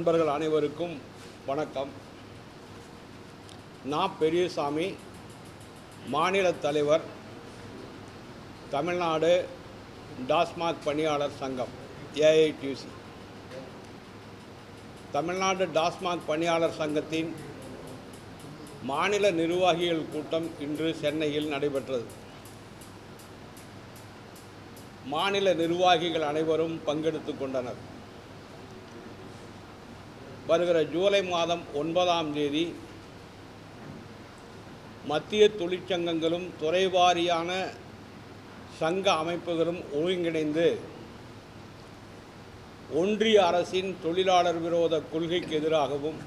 நண்பர்கள் அனைவருக்கும் வணக்கம். நான் பெரியசாமி மாநில தலைவர் தமிழ்நாடு டாஸ்மாக் பணியாளர் சங்கம் ஏஐடியூசி தமிழ்நாடு டாஸ்மாக் பணியாளர் சங்கத்தின் மாநில நிர்வாகிகள் கூட்டம் இன்று சென்னையில் நடைபெற்றது. மாநில நிர்வாகிகள் அனைவரும் பங்கெடுத்து கொண்டனர். வருகிற ஜூலை மாதம் ஒன்பதாம் தேதி மத்திய தொழிற்சங்கங்களும் துறைவாரியான சங்க அமைப்புகளும் ஒருங்கிணைந்து ஒன்றிய அரசின் தொழிலாளர் விரோத கொள்கைக்கு எதிராகவும்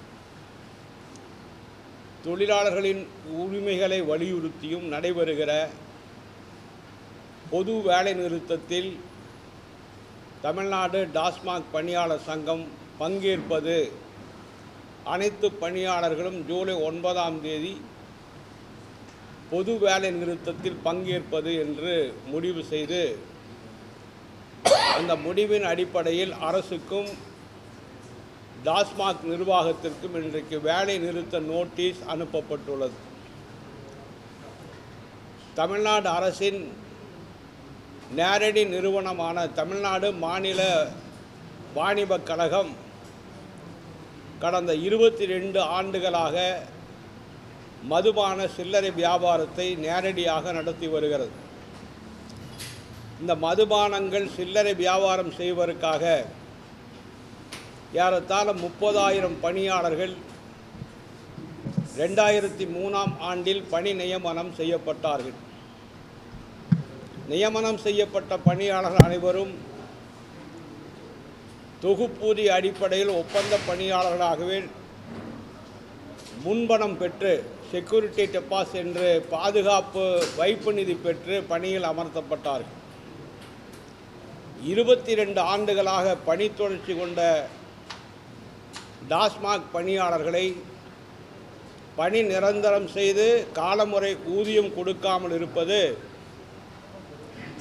தொழிலாளர்களின் உரிமைகளை வலியுறுத்தியும் நடைபெறுகிற பொது வேலை நிறுத்தத்தில் தமிழ்நாடு டாஸ்மாக் பணியாளர் சங்கம் பங்கேற்பது அனைத்து பணியாளர்களும் ஜூலை ஒன்பதாம் தேதி பொது வேலை நிறுத்தத்தில் பங்கேற்பது என்று முடிவு செய்து அந்த முடிவின் அடிப்படையில் அரசுக்கும் டாஸ்மாக் நிர்வாகத்திற்கும் இன்றைக்கு வேலை நிறுத்த நோட்டீஸ் அனுப்பப்பட்டுள்ளது. தமிழ்நாடு அரசின் நேரடி நிறுவனமான தமிழ்நாடு மாநில வாணிபக் கழகம் கடந்த இருபத்தி ரெண்டு ஆண்டுகளாக மதுபான சில்லறை வியாபாரத்தை நேரடியாக நடத்தி வருகிறது. இந்த மதுபானங்கள் சில்லறை வியாபாரம் செய்வதற்காக ஏறத்தாழ முப்பதாயிரம் பணியாளர்கள் ரெண்டாயிரத்தி மூணாம் ஆண்டில் பணி நியமனம் செய்யப்பட்டார்கள். நியமனம் செய்யப்பட்ட பணியாளர்கள் அனைவரும் தொகுப்பூதிய அடிப்படையில் ஒப்பந்த பணியாளர்களாகவே முன்பணம் பெற்று செக்யூரிட்டி டெபாசிட் என்று பாதுகாப்பு வைப்பு நிதி பெற்று பணியில் அமர்த்தப்பட்டார்கள். இருபத்தி ரெண்டு ஆண்டுகளாக பணி தொடர்ச்சி கொண்ட டாஸ்மாக் பணியாளர்களை பணி நிரந்தரம் செய்து காலமுறை ஊதியம் கொடுக்காமல் இருப்பது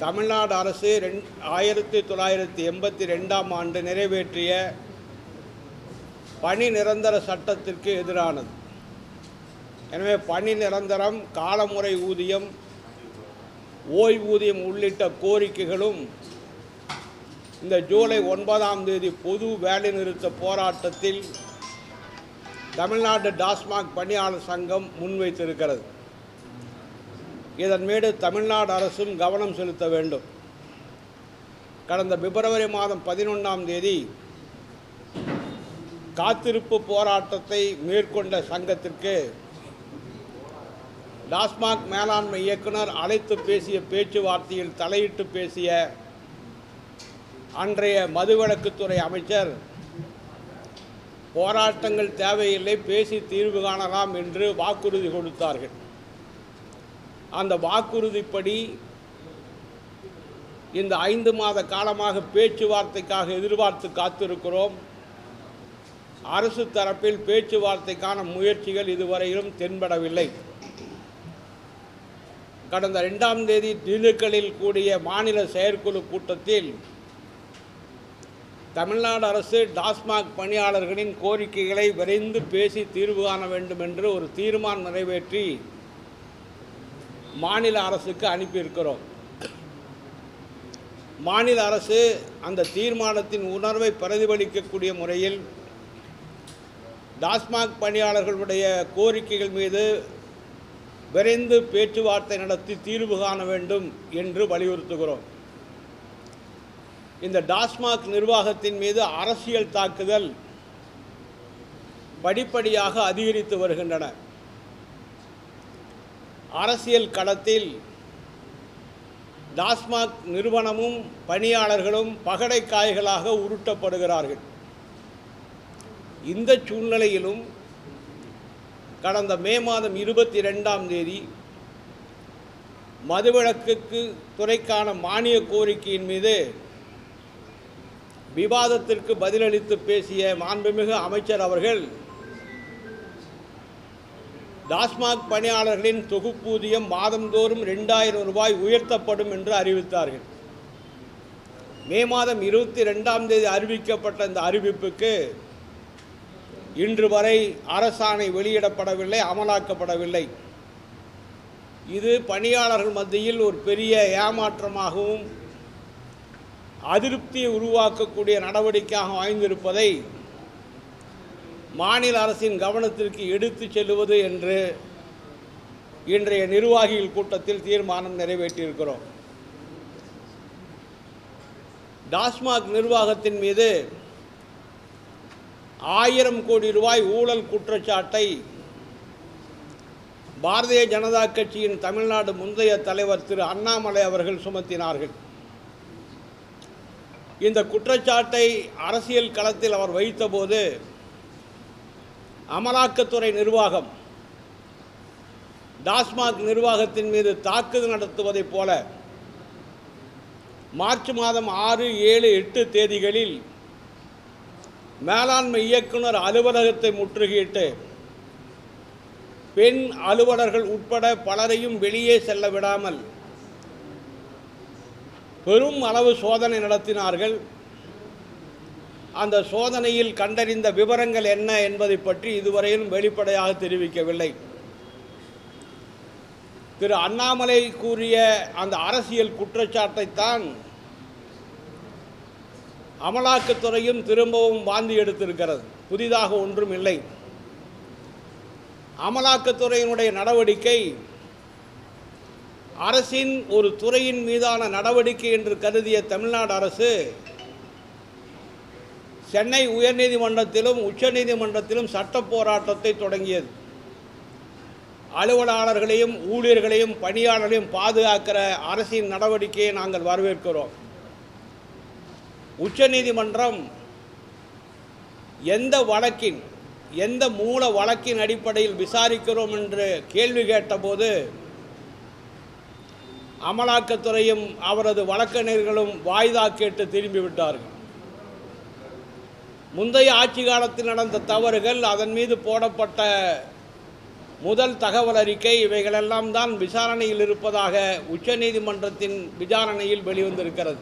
தமிழ்நாடு அரசு ரெண் ஆயிரத்தி தொள்ளாயிரத்தி எண்பத்தி ரெண்டாம் ஆண்டு நிறைவேற்றிய பணி நிரந்தர சட்டத்திற்கு எதிரானது. எனவே பணி நிரந்தரம் காலமுறை ஊதியம் ஓய்வூதியம் உள்ளிட்ட கோரிக்கைகளும் இந்த ஜூலை ஒன்பதாம் தேதி பொது வேலைநிறுத்த போராட்டத்தில் தமிழ்நாடு டாஸ்மாக் பணியாளர் சங்கம் முன்வைத்திருக்கிறது. இதன் மீது தமிழ்நாடு அரசும் கவனம் செலுத்த வேண்டும். கடந்த பிப்ரவரி மாதம் பதினொன்றாம் தேதி காத்திருப்பு போராட்டத்தை மேற்கொண்ட சங்கத்திற்கு டாஸ்மாக் மேலாண்மை இயக்குனர் அழைத்து பேசிய பேச்சுவார்த்தையில் தலையிட்டு பேசிய அன்றைய மதுவிலக்குத்துறை அமைச்சர் போராட்டங்கள் தேவையில்லை பேசி தீர்வு காணலாம் என்று வாக்குறுதி கொடுத்தார்கள். அந்த வாக்குறுதிப்படி இந்த ஐந்து மாத காலமாக பேச்சுவார்த்தைக்காக எதிர்பார்த்து காத்திருக்கிறோம். அரசு தரப்பில் பேச்சுவார்த்தைக்கான முயற்சிகள் இதுவரையிலும் தென்படவில்லை. கடந்த ரெண்டாம் தேதி திண்டுக்கல்லில் கூடிய மாநில செயற்குழு கூட்டத்தில் தமிழ்நாடு அரசு டாஸ்மாக் பணியாளர்களின் கோரிக்கைகளை விரைந்து பேசி தீர்வு காண வேண்டும் என்று ஒரு தீர்மானம் நிறைவேற்றி மாநில அரசுக்கு அனுப்பியிருக்கிறோம். மாநில அரசு அந்த தீர்மானத்தின் உணர்வை பிரதிபலிக்கக்கூடிய முறையில் டாஸ்மாக் பணியாளர்களுடைய கோரிக்கைகள் மீது விரைந்து பேச்சுவார்த்தை நடத்தி தீர்வு காண வேண்டும் என்று வலியுறுத்துகிறோம். இந்த டாஸ்மாக் நிர்வாகத்தின் மீது அரசியல் தாக்குதல் படிப்படியாக அதிகரித்து வருகின்றன. அரசியல் களத்தில் டாஸ்மாக் நிறுவனமும் பணியாளர்களும் பகடைக்காய்களாக உருட்டப்படுகிறார்கள். இந்த சூழ்நிலையிலும் கடந்த மே மாதம் இருபத்தி ரெண்டாம் தேதி மதுவிலக்குக்கு துறைக்கான மானிய கோரிக்கையின் மீது விவாதத்திற்கு பதிலளித்து பேசிய மாண்புமிகு அமைச்சர் அவர்கள் டாஸ்மாக் பணியாளர்களின் தொகுப்பூதியம் மாதந்தோறும் ரெண்டாயிரம் ரூபாய் உயர்த்தப்படும் என்று அறிவித்தார்கள். மே மாதம் இருபத்தி ரெண்டாம் தேதி அறிவிக்கப்பட்ட இந்த அறிவிப்புக்கு இன்று வரை அரசாணை வெளியிடப்படவில்லை அமலாக்கப்படவில்லை. இது பணியாளர்கள் மத்தியில் ஒரு பெரிய ஏமாற்றமாகவும் அதிருப்தியை உருவாக்கக்கூடிய நடவடிக்கையாக வாய்ந்திருப்பதை மாநில அரசின் கவனத்திற்கு எடுத்து செல்லுவது என்று இன்றைய நிர்வாகிகள் கூட்டத்தில் தீர்மானம் நிறைவேற்றியிருக்கிறோம். டாஸ்மாக் நிர்வாகத்தின் மீது ஆயிரம் கோடி ரூபாய் ஊழல் குற்றச்சாட்டை பாரதிய ஜனதா கட்சியின் தமிழ்நாடு முந்தைய தலைவர் திரு அண்ணாமலை அவர்கள் சுமத்தினார்கள். இந்த குற்றச்சாட்டை அரசியல் களத்தில் அவர் வைத்தபோது அமலாக்கத்துறை நிர்வாகம் டாஸ்மாக் நிர்வாகத்தின் மீது தாக்குதல் நடத்துவதைப் போல மார்ச் மாதம் ஆறு ஏழு எட்டு தேதிகளில் மேலாண்மை இயக்குனர் அலுவலகத்தை முற்றுகையிட்டு பெண் அலுவலர்கள் உட்பட பலரையும் வெளியே செல்ல விடாமல் பெரும் அளவு சோதனை நடத்தினார்கள். அந்த சோதனையில் கண்டறிந்த விவரங்கள் என்ன என்பதை பற்றி இதுவரையிலும் வெளிப்படையாக தெரிவிக்கவில்லை. திரு அண்ணாமலை கூறிய அந்த அரசியல் குற்றச்சாட்டைத்தான் அமலாக்கத்துறையும் திரும்பவும் வாந்தி எடுத்திருக்கிறது. புதிதாக ஒன்றும் இல்லை. அமலாக்கத்துறையினுடைய நடவடிக்கை அரசின் ஒரு துறையின் மீதான நடவடிக்கை என்று கருதிய தமிழ்நாடு அரசு சென்னை உயர்நீதிமன்றத்திலும் உச்சநீதிமன்றத்திலும் சட்ட போராட்டத்தை தொடங்கியது. அலுவலாளர்களையும் ஊழியர்களையும் பணியாளர்களையும் பாதுகாக்கிற அரசின் நடவடிக்கையை நாங்கள் வரவேற்கிறோம். உச்சநீதிமன்றம் எந்த வழக்கின் எந்த மூல வழக்கின் அடிப்படையில் விசாரிக்கிறோம் என்று கேள்வி கேட்டபோது அமலாக்கத்துறையும் அவரது வழக்கறிஞர்களும் வாய்தா கேட்டு திரும்பிவிட்டார்கள் முந்தைய ஆட்சி காலத்தில் நடந்த தவறுகள் அதன் மீது போடப்பட்ட முதல் தகவல் அறிக்கை இவைகளெல்லாம் தான் விசாரணையில் இருப்பதாக உச்சநீதிமன்றத்தின் விசாரணையில் வெளிவந்திருக்கிறது.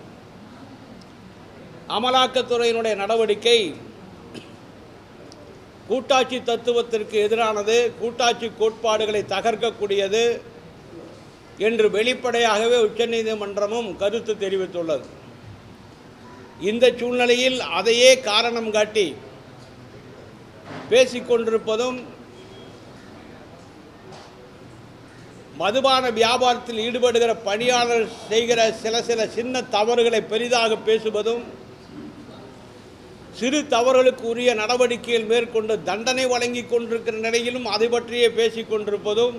அமலாக்கத்துறையினுடைய நடவடிக்கை கூட்டாட்சி தத்துவத்திற்கு எதிரானது கூட்டாட்சி கோட்பாடுகளை தகர்க்கக்கூடியது என்று வெளிப்படையாகவே உச்சநீதிமன்றமும் கருத்து தெரிவித்துள்ளது. இந்த சூழ்நிலையில் அதையே காரணம் காட்டி பேசிக்கொண்டிருப்பதும் மதுபான வியாபாரத்தில் ஈடுபடுகிற பணியாளர் செய்கிற சில சில சின்ன தவறுகளை பெரிதாக பேசுவதும் சிறு தவறுகளுக்கு உரிய நடவடிக்கைகள் மேற்கொண்டு தண்டனை வழங்கி கொண்டிருக்கிற நிலையிலும் அதை பற்றியே பேசிக் கொண்டிருப்பதும்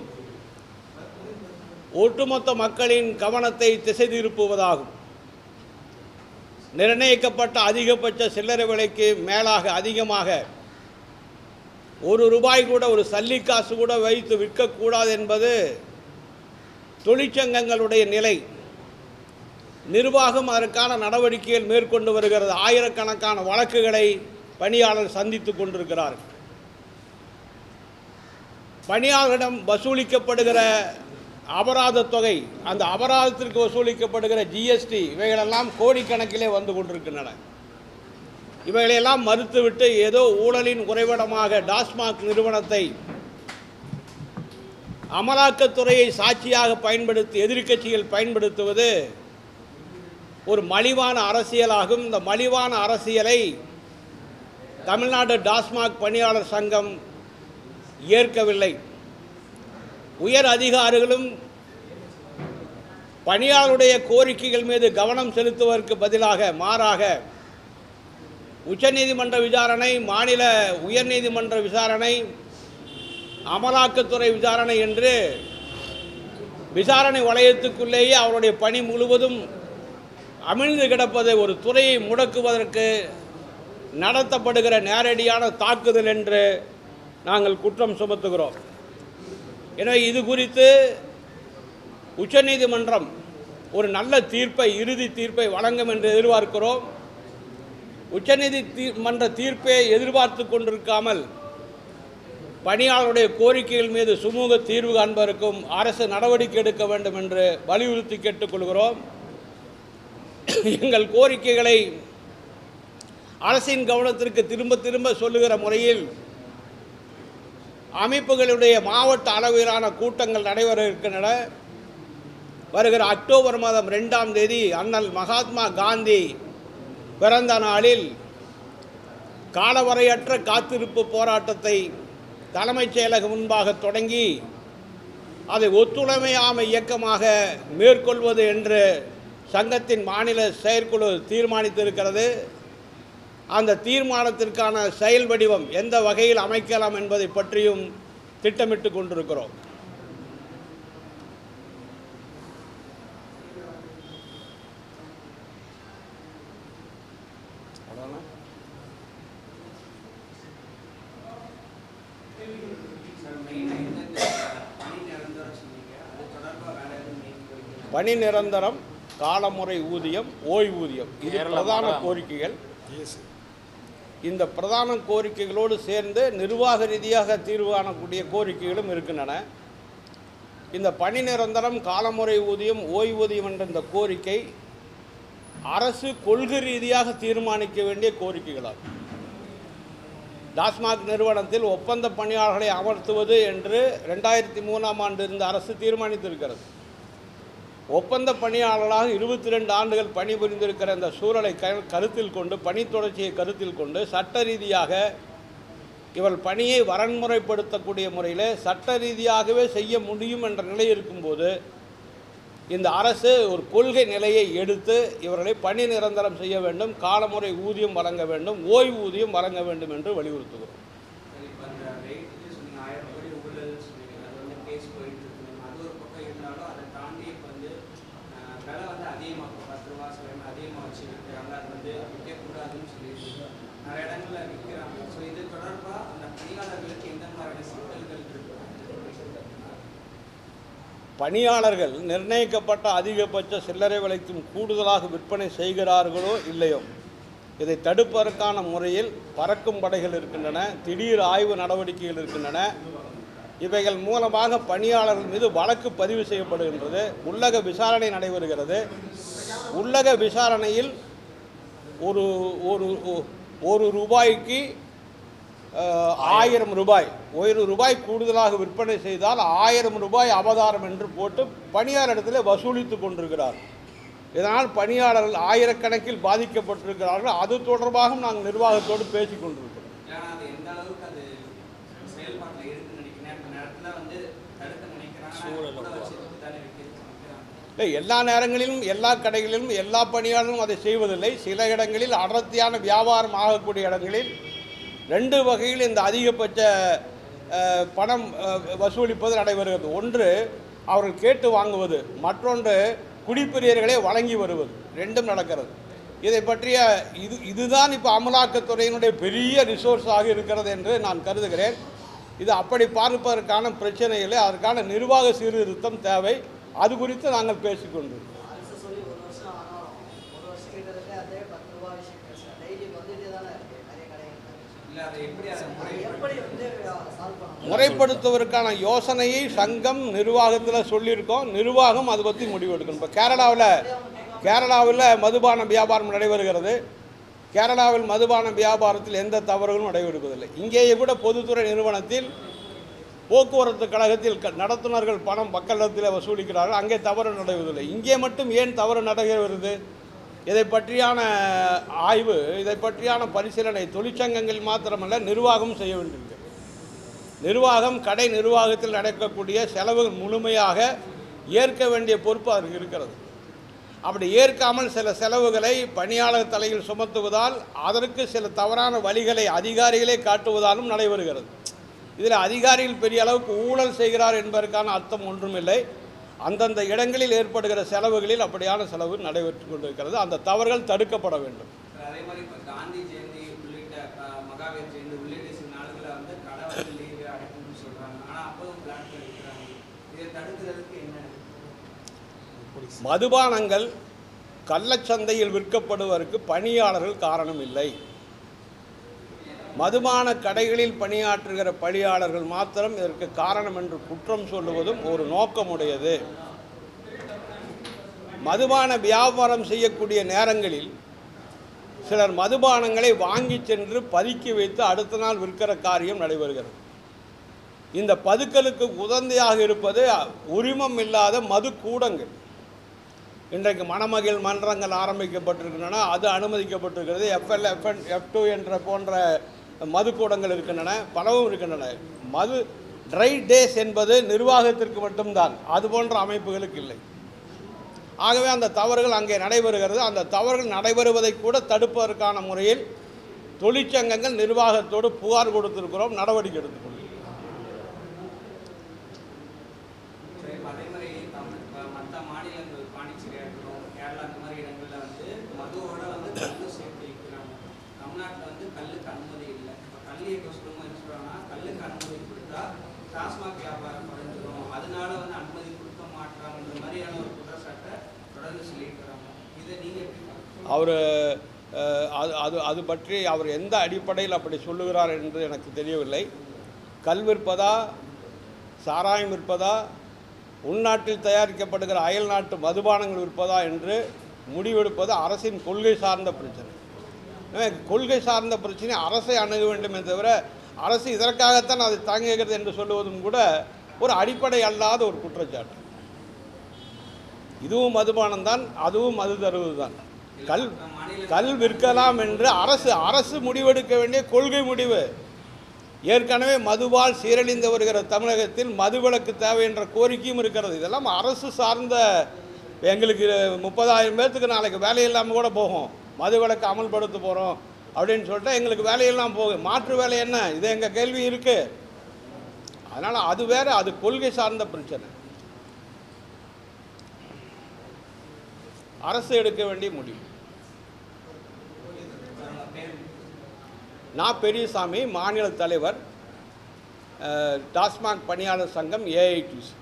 ஒட்டுமொத்த மக்களின் கவனத்தை திசை திருப்புவதாகும். நிர்ணயிக்கப்பட்ட அதிகபட்ச சில்லறை விலைக்கு மேலாக அதிகமாக ஒரு ரூபாய் கூட ஒரு சல்லிக்காசு கூட வைத்து விற்கக்கூடாது என்பது தொழிற்சங்கங்களுடைய நிலை. நிர்வாகம் அதற்கான நடவடிக்கைகள் மேற்கொண்டு வருகிறது. ஆயிரக்கணக்கான வழக்குகளை பணியாளர் சந்தித்து கொண்டிருக்கிறார்கள். பணியாளரிடம் வசூலிக்கப்படுகிற அபராத தொகை அந்த அபராதத்திற்கு வசூலிக்கப்படுகிற ஜிஎஸ்டி இவைகளெல்லாம் கோடிக்கணக்கிலே வந்து கொண்டிருக்கின்றன. இவைகளையெல்லாம் மறுத்துவிட்டு ஏதோ ஊழலின் உறைவிடமாக டாஸ்மாக் நிறுவனத்தை அமலாக்கத்துறையை சாட்சியாக பயன்படுத்தி எதிர்க்கட்சிகள் பயன்படுத்துவது ஒரு மலிவான அரசியலாகும். இந்த மலிவான அரசியலை தமிழ்நாடு டாஸ்மாக் பணியாளர் சங்கம் ஏற்கவில்லை. உயர் அதிகாரிகளும் பணியாளருடைய கோரிக்கைகள் மீது கவனம் செலுத்துவதற்கு பதிலாக மாறாக உச்சநீதிமன்ற விசாரணை மாநில உயர்நீதிமன்ற விசாரணை அமலாக்கத்துறை விசாரணை என்று விசாரணை வளையத்துக்குள்ளேயே அவருடைய பணி முழுவதும் அமிழ்ந்து கிடப்பதை ஒரு துறையை முடக்குவதற்கு நடத்தப்படுகிற நேரடியான தாக்குதல் என்று நாங்கள் குற்றம் சுமத்துகிறோம். எனவே இது குறித்து உச்சநீதிமன்றம் ஒரு நல்ல தீர்ப்பை இறுதி தீர்ப்பை வழங்கும் என்று எதிர்பார்க்கிறோம். உச்சநீதி தீ- மன்ற தீர்ப்பை எதிர்பார்த்து கொண்டிருக்காமல் பணியாளருடைய கோரிக்கைகள் மீது சுமூக தீர்வு காண்பதற்கும் அரசு நடவடிக்கை எடுக்க வேண்டும் என்று வலியுறுத்தி கேட்டுக்கொள்கிறோம் எங்கள் கோரிக்கைகளை அரசின் கவனத்திற்கு திரும்ப திரும்ப சொல்லுகிற முறையில் அமைப்புகளுடைய மாவட்ட அளவிலான கூட்டங்கள் நடைபெற இருக்கின்றன. வருகிற அக்டோபர் மாதம் ரெண்டாம் தேதி அண்ணல் மகாத்மா காந்தி பிறந்த நாளில் காலவரையற்ற காத்திருப்பு போராட்டத்தை தலைமைச் செயலகம் முன்பாக தொடங்கி அதை ஒத்துழைமையாமை இயக்கமாக மேற்கொள்வது என்று சங்கத்தின் மாநில செயற்குழு தீர்மானித்திருக்கிறது. அந்த தீர்மானத்திற்கான செயல் வடிவம் எந்த வகையில் அமைக்கலாம் என்பதை பற்றியும் திட்டமிட்டு கொண்டிருக்கிறோம். பணி நிரந்தரம் காலமுறை ஊதியம் ஓய்வூதியம். இது பிரதான கோரிக்கைகள். இந்த பிரதான கோரிக்கைகளோடு சேர்ந்து நிர்வாக ரீதியாக தீர்வு காணக்கூடிய கோரிக்கைகளும் இருக்கின்றன. இந்த பணி நிரந்தரம் காலமுறை ஊதியம் ஓய்வூதியம் என்ற இந்த கோரிக்கை அரசு கொள்கை ரீதியாக தீர்மானிக்க வேண்டிய கோரிக்கைகளாகும். டாஸ்மாக் நிறுவனத்தில் ஒப்பந்த பணியாளர்களை அமர்த்துவது என்று ரெண்டாயிரத்தி மூணாம் ஆண்டு இருந்த அரசு தீர்மானித்திருக்கிறது. ஒப்பந்த பணியாளராக இருபத்தி ரெண்டு ஆண்டுகள் பணிபுரிந்திருக்கிற இந்த சூழலை க கருத்தில் கொண்டு பணி தொடர்ச்சியை கருத்தில் கொண்டு சட்ட ரீதியாக இவள் பணியை வரன்முறைப்படுத்தக்கூடிய முறையில் சட்ட ரீதியாகவே செய்ய முடியும் என்ற நிலை இருக்கும்போது இந்த அரசு ஒரு கொள்கை நிலையை எடுத்து இவர்களை பணி நிரந்தரம் செய்ய வேண்டும் காலமுறை ஊதியம் வழங்க வேண்டும் ஓய்வூதியம் வழங்க வேண்டும் என்று வலியுறுத்துகிறோம் இப்போ அந்த ரேட்டு சொன்னீங்க ஆயிரம் கோடி ஊழல்னு சொன்னீங்க அது வந்து கேஸ் போயிட்டு இருக்கு அது ஒரு பக்கம் இருந்தாலும் அதை தாண்டி இப்போ வந்து அஹ், விலை வந்து அதிகமாக இப்போ பத்து ரூபா சில இடங்கள் அதிகமாக வச்சு விற்கிறாங்க அது வந்து விற்கக்கூடாதுன்னு சொல்லிட்டு நிறைய இடங்களில் விற்கிறாங்க. ஸோ இது தொடர்பாக அந்த பணியாளர்களுக்கு எந்த மாதிரியான சிக்கல்கள் இருக்கு? பணியாளர்கள் நிர்ணயிக்கப்பட்ட அதிகபட்ச சில்லறை விலைக்கும் கூடுதலாக விற்பனை செய்கிறார்களோ இல்லையோ இதை தடுப்பதற்கான முறையில் பறக்கும் படைகள் இருக்கின்றன திடீர் ஆய்வு நடவடிக்கைகள் இருக்கின்றன. இவைகள் மூலமாக பணியாளர்கள் மீது வழக்கு பதிவு செய்யப்படுகின்றது உள்ளக விசாரணை நடைபெறுகிறது. உள்ளக விசாரணையில் ஒரு ஒரு ஒரு ரூபாய்க்கு ஆயிரம் ரூபாய் ஒரு ரூபாய் கூடுதலாக விற்பனை செய்தால் ஆயிரம் ரூபாய் அபதாரம் என்று போட்டு பணியாளரிடத்தில் வசூலித்து கொண்டிருக்கிறார். இதனால் பணியாளர்கள் ஆயிரக்கணக்கில் பாதிக்கப்பட்டிருக்கிறார்கள். அது தொடர்பாகவும் நாங்கள் நிர்வாகத்தோடு பேசிக் கொண்டிருக்கிறோம். இல்லை எல்லா நேரங்களிலும் எல்லா கடைகளிலும் எல்லா பணியாளர்களும் அதை செய்வதில்லை. சில இடங்களில் அடர்த்தியான வியாபாரம் ஆகக்கூடிய இடங்களில் ரெண்டு வகையில் இந்த அதிகபட்ச பணம் வசூலிப்பது நடைபெறுகிறது. ஒன்று அவர்கள் கேட்டு வாங்குவது. மற்றொன்று குடிப்பிரியர்களே வழங்கி வருவது. ரெண்டும் நடக்கிறது. இதை பற்றிய இது இதுதான் இப்போ அமலாக்கத்துறையினுடைய பெரிய ரிசோர்ஸாக இருக்கிறது என்று நான் கருதுகிறேன். இது அப்படி பார்ப்பதற்கான பிரச்சனை இல்லை. அதற்கான நிர்வாக சீர்திருத்தம் தேவை. அது குறித்து நாங்கள் பண்ண முறைப்படுத்துவதற்கான யோசனையை சங்கம் நிர்வாகத்தில் சொல்லியிருக்கோம். நிர்வாகம் அது பற்றி முடிவெடுக்கணும் இப்போ கேரளாவில் கேரளாவில் மதுபான வியாபாரம் நடைபெறுகிறது. கேரளாவில் மதுபான வியாபாரத்தில் எந்த தவறுகளும் நடைபெறுவதில்லை. இங்கேயே கூட பொதுத்துறை நிறுவனத்தில் போக்குவரத்து கழகத்தில் க- நடத்துனர்கள் பணம் மக்களிடத்தில் வசூலிக்கிறார்கள். அங்கே தவறு நடைபெறுவதில்லை இங்கே மட்டும் ஏன் தவறு நடைபெறுகிறது இதை பற்றியான ஆய்வு இதை பற்றியான பரிசீலனை தொழிற்சங்கங்கள் மாத்திரமல்ல நிர்வாகம் செய்ய வேண்டியிருக்கு. நிர்வாகம் கடை நிர்வாகத்தில் நடக்கக்கூடிய செலவுகள் முழுமையாக ஏற்க வேண்டிய பொறுப்பு அதற்கு இருக்கிறது. அப்படி ஏற்காமல் சில செலவுகளை பணியாளர் தலையில் சுமத்துவதால் அதற்கு சில தவறான வழிகளை அதிகாரிகளே காட்டுவதாலும் நடைபெறுகிறது. இதில் அதிகாரிகள் பெரிய அளவுக்கு ஊழல் செய்கிறார் என்பதற்கான அர்த்தம் ஒன்றுமில்லை அந்தந்த இடங்களில் ஏற்படுகிற செலவுகளில் அப்படியான செலவு நடைபெற்று கொண்டிருக்கிறது. அந்த தவறுகள் தடுக்கப்பட வேண்டும். மதுபானங்கள் கள்ளச்சந்தையில் விற்கப்படுவதற்கு பணியாளர்கள் காரணம் இல்லை. மதுபான கடைகளில் பணியாற்றுகிற பணியாளர்கள் மாத்திரம் இதற்கு காரணம் என்று குற்றம் சொல்லுவதும் ஒரு நோக்கமுடையது. மதுபான வியாபாரம் செய்யக்கூடிய நேரங்களில் சிலர் மதுபானங்களை வாங்கி சென்று பதுக்கி வைத்து அடுத்த நாள் விற்கிற காரியம் நடைபெறுகிறது. இந்த பதுக்கலுக்கு உதந்தையாக இருப்பது உரிமம் இல்லாத மது கூடங்கள். இன்றைக்கு மணமகிழ் மன்றங்கள் ஆரம்பிக்கப்பட்டிருக்கின்றன அது அனுமதிக்கப்பட்டிருக்கிறது. எஃப்எல் எஃப்என் எஃப் டூ என்ற போன்ற மதுக்கூடங்கள் இருக்கின்றன பலவும் இருக்கின்றன. மது ட்ரை டேஸ் என்பது நிர்வாகத்திற்கு மட்டும்தான். அது போன்ற அமைப்புகளுக்கு இல்லை. ஆகவே அந்த தவறுகள் அங்கே நடைபெறுகிறது. அந்த தவறுகள் நடைபெறுவதை கூட தடுப்பதற்கான முறையில் தொழிற்சங்கங்கள் நிர்வாகத்தோடு புகார் கொடுத்திருக்கிறோம் நடவடிக்கை எடுத்துக்கொள்கிறோம் சரி, இப்ப அதே மாதிரி தமிழ் இப்ப மத்த மாநிலங்கள் பாண்டிச்சேரியா இருக்கட்டும் கேரளா அந்த மாதிரி இடங்கள்ல வந்து மதுவோட வந்து கல்லு சேர்த்து விற்கிறாங்க தமிழ்நாட்டில் வந்து கல்லுக்கு அனுமதி இல்லை இப்போ கல் இயக்க சொல்லும்போது என்ன சொல்றாங்கன்னா கல்லுக்கு அனுமதி கொடுத்தா டாஸ்மாக் வியாபாரம் குறைஞ்சிரும் அதனால வந்து அனுமதி கொடுக்க மாட்டாங்கன்ற மாதிரியான ஒரு குற்றச்சாட்டை தொடர்ந்து சொல்லிட்டு வராங்க இதை நீங்க எப்படி பார்க்கறீங்க? அவர் அது அது அது பற்றி அவர் எந்த அடிப்படையில் அப்படி சொல்லுகிறார் என்று எனக்கு தெரியவில்லை. கல் விற்பதா சாராயம் விற்பதா உள்நாட்டில் தயாரிக்கப்படுகிற அயல் நாட்டு மதுபானங்கள் விற்பதா என்று முடிவெடுப்பது அரசின் கொள்கை சார்ந்த பிரச்சனை. கொள்கை சார்ந்த பிரச்சனை அரசை அணுக வேண்டுமே தவிர அரசு இதற்காகத்தான் அதை தாங்குகிறது என்று சொல்லுவதும் கூட ஒரு அடிப்படை அல்லாத ஒரு குற்றச்சாட்டு. இதுவும் மதுபானம் தான் அதுவும் மது தருவது தான் கல் கல் விற்கலாம் என்று அரசு அரசு முடிவெடுக்க வேண்டிய கொள்கை முடிவு. ஏற்கனவே மதுவால் சீரழிந்து வருகிற தமிழகத்தில் மதுவிலக்கு தேவை என்ற கோரிக்கையும் இருக்கிறது. இதெல்லாம் அரசு சார்ந்த எங்களுக்கு முப்பதாயிரம் பேர்த்துக்கு நாளைக்கு வேலை இல்லாமல் கூட போகும். மது விலக்கு அமல்படுத்த போகிறோம் அப்படின்னு சொல்லிட்டு எங்களுக்கு வேலையெல்லாம் போகும் மாற்று வேலை என்ன? இது எங்கள் கேள்வி இருக்குது அதனால் அது வேறு அது கொள்கை சார்ந்த பிரச்சனை. அரசு எடுக்க வேண்டிய முடிவு. நான் பெரியசாமி மாநில தலைவர் டாஸ்மாக் பணியாளர் சங்கம் ஏஐடிசி